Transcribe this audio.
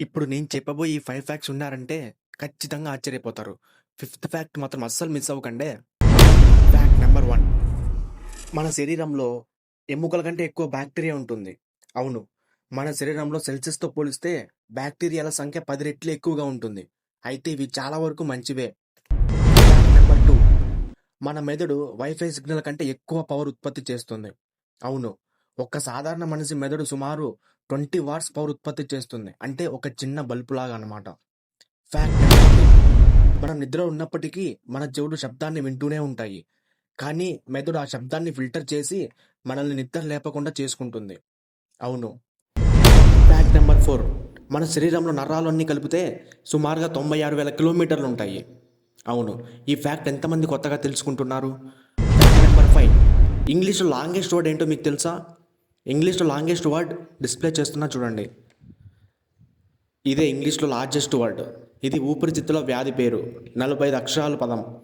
ఇప్పుడు నేను చెప్పబోయే ఈ ఫైవ్ ఫ్యాక్ట్స్ ఉన్నారంటే ఖచ్చితంగా ఆశ్చర్యపోతారు. ఫిఫ్త్ ఫ్యాక్ట్ మాత్రం అస్సలు మిస్ అవ్వకండే. Fact number one. మన శరీరంలో ఎముకల కంటే ఎక్కువ బ్యాక్టీరియా ఉంటుంది. అవును. మన శరీరంలో సెల్సియస్తో పోలిస్తే బ్యాక్టీరియాల సంఖ్య పది రెట్లు ఎక్కువగా ఉంటుంది. అయితే ఇవి చాలా వరకు మంచివే. Number two. మన మెదడు వైఫై సిగ్నల్ కంటే ఎక్కువ పవర్ ఉత్పత్తి చేస్తుంది. అవును. ఒక సాధారణ మనిషి మెదడు సుమారు ట్వంటీ వాట్స్ పవర్ ఉత్పత్తి చేస్తుంది. అంటే ఒక చిన్న బల్బు లాగా అనమాట ఫ్యాక్ట్ మనం నిద్ర ఉన్నప్పటికీ మన చెవుడు శబ్దాన్ని వింటూనే ఉంటాయి. కానీ మెదడు ఆ శబ్దాన్ని ఫిల్టర్ చేసి మనల్ని నిద్ర లేపకుండా చేసుకుంటుంది. అవును. ఫ్యాక్ట్ నెంబర్ ఫోర్ మన శరీరంలో నరాలు అన్నీ కలిపితే సుమారుగా తొంభై ఆరు వేల కిలోమీటర్లు ఉంటాయి. అవును. ఈ ఫ్యాక్ట్ ఎంతమంది కొత్తగా తెలుసుకుంటున్నారు? ఫ్యాక్ట్ నెంబర్ ఫైవ్ ఇంగ్లీష్లో లాంగెస్ట్ వర్డ్ ఏంటో మీకు తెలుసా? ఇంగ్లీష్లో లాంగెస్ట్ వర్డ్ డిస్ప్లే చేస్తున్నా చూడండి. ఇదే ఇంగ్లీష్లో లార్జెస్ట్ వర్డ్ ఇది ఊపిరితిత్తుల వ్యాధి పేరు. నలభై ఐదు అక్షరాల పదం.